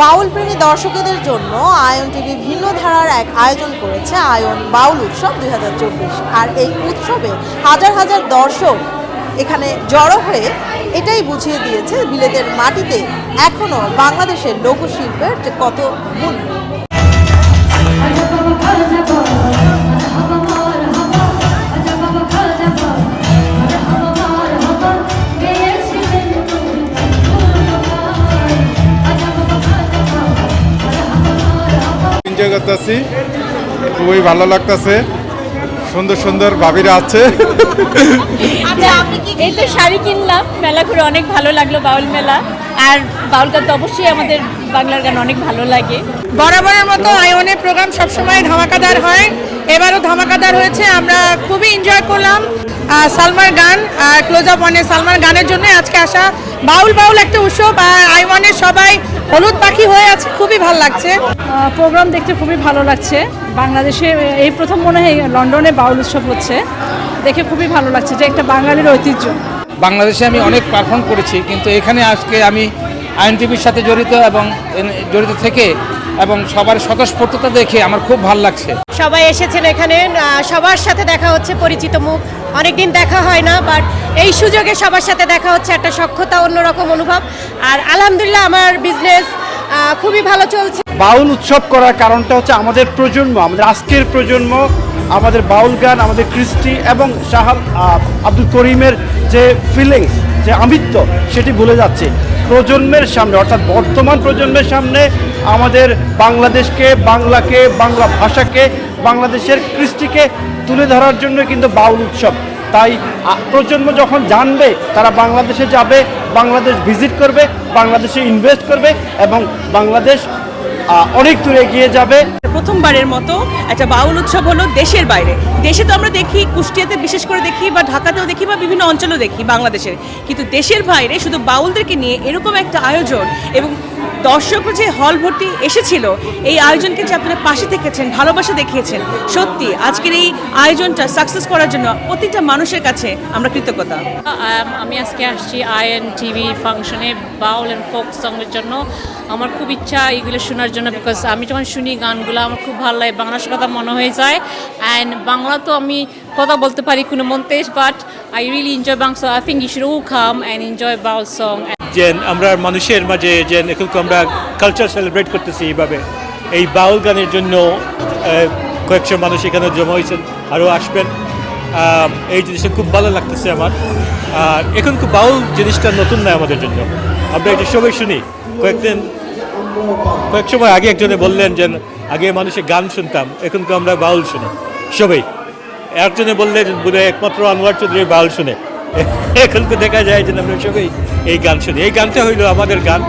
বাউল প্রেমী দর্শকদের জন্য আয়ন টিভি ভিন্ন ধারার এক আয়োজন করেছে আয়ন বাউল উৎসব দু হাজার চব্বিশ। আর এই উৎসবে হাজার হাজার দর্শক এখানে জড়ো হয়ে এটাই বুঝিয়ে দিয়েছে বিলেতের মাটিতে এখনও বাংলাদেশের লোকশিল্পের যে কত মূল্য এনজয় করতেছি। খুবই ভালো লাগতেছে। সুন্দর সুন্দর ভাবিরা আছে। আচ্ছা এই তো শাড়ি কিনলাম। মেলা ঘুরে অনেক ভালো লাগল বাউল মেলা। আর বাউল গান তো অবশ্যই আমাদের বাংলার গান অনেক ভালো লাগে। বরাবরের মতো আয়নের প্রোগ্রাম সবসময় ধামাকাদার হয়। এবারও ধামাকাদার হয়েছে আমরা খুবই এনজয় করলাম। সালমার গান আর ক্লোজ আপ ওয়ানে সালমার গানের জন্য আজকে আসা বাউল বাউল একটা উৎসব আর আইওয়ানের সবাই হলুদ পাখি হয়ে আছে খুবই ভালো লাগছে। প্রোগ্রাম দেখতে খুবই ভালো লাগছে। বাংলাদেশে এই প্রথম মনে হয় লন্ডনে বাউল উৎসব হচ্ছে। দেখে খুবই ভালো লাগছে যে একটা বাঙালির ঐতিহ্য। বাংলাদেশে আমি অনেক পারফর্ম করেছি কিন্তু এখানে আজকে আমি আইনটিভির সাথে জড়িত এবং জড়িত থেকে এবং সবার স্বতঃস্ফূর্ততা দেখে আমার খুব ভালো লাগছে। সবাই এসেছেন এখানে। সবার সাথে দেখা হচ্ছে পরিচিত মুখ। অনেকদিন দেখা হয় না বাট এই সুযোগে সবার সাথে দেখা হচ্ছে একটা সক্ষতা অন্যরকম অনুভব। আর আলহামদুলিল্লাহ আমার বিজনেস খুবই ভালো চলছে। বাউল উৎসব করার কারণটা হচ্ছে আমাদের প্রজন্ম আমাদের আজকের প্রজন্ম আমাদের বাউল গান আমাদের কৃষ্টি এবং আহ, আব্দুল করিমের যে ফিলিংস যে আমিত্ব, সেটি ভুলে যাচ্ছে। প্রজন্মের সামনে, অর্থাৎ বর্তমান প্রজন্মের সামনে আমাদের বাংলাদেশকে, বাংলাকে, বাংলা ভাষাকে, বাংলাদেশের কৃষ্টিকে তুলে ধরার জন্য কিন্তু বাউল উৎসব। তাই প্রজন্ম যখন জানবে, তারা বাংলাদেশে যাবে, বাংলাদেশ ভিজিট করবে, বাংলাদেশে ইনভেস্ট করবে এবং বাংলাদেশ অনেক দূরে গিয়ে যাবে। প্রথমবারের মতো একটা বাউল উৎসব হলো দেশের বাইরে। দেশে তো আমরা দেখি, কুষ্টিয়াতে বিশেষ করে দেখি বা ঢাকাতেও দেখি বা বিভিন্ন অঞ্চলেও দেখি বাংলাদেশের। কিন্তু দেশের বাইরে শুধু বাউলদেরকে নিয়ে এরকম একটা আয়োজন এবং দর্শকরা যে হল ভর্তি এসেছিল, এই আয়োজনকে যে আপনারা পাশে থেকেছেন ভালোবাসা দেখিয়েছেন, সত্যি আজকের এই আয়োজনটা সাকসেস করার জন্য প্রতিটা মানুষের কাছে আমরা কৃতজ্ঞতা। আমি আজকে আসছি আইএন টিভি ফাংশনে বাউল অ্যান্ড ফোক সঙ্গের জন্য। আমার খুব ইচ্ছা এগুলো শোনার জন্য বিকজ আমি যখন শুনি গানগুলো আমার খুব ভালো লাগে বাংলার কথা মনে হয়ে যায়। অ্যান্ড বাংলা তো আমি কথা বলতে পারি কোনো মন্তেজ but I really enjoy Bangla I think you should O come and enjoy Baul song যে আমরা মানুষের মাঝে যে এখন আমরা কালচার সেলিব্রেট করতেছি এইভাবে। এই বাউল গানের জন্য কয়েকশো মানুষ এখানে জমা হয়েছেন, আরও আসবেন। এই জিনিসটা খুব ভালো লাগতেছে আমার। আর এখন খুব বাউল জিনিসটা নতুন নয় আমাদের জন্য। আমরা এটা সবাই শুনি। কয়েকদিন, কয়েক সময় আগে একজনে বললেন যে, আগে মানুষের গান শুনতাম, এখন তো আমরা বাউল শুনি। সবাই। একজনে বললেন বলে একমাত্র আনোয়ার চৌধুরী বাউল শুনে। এখন তো দেখা যায় যে আমরা সবাই এই গান শুনি। এই গানটা হইল আমাদের গান।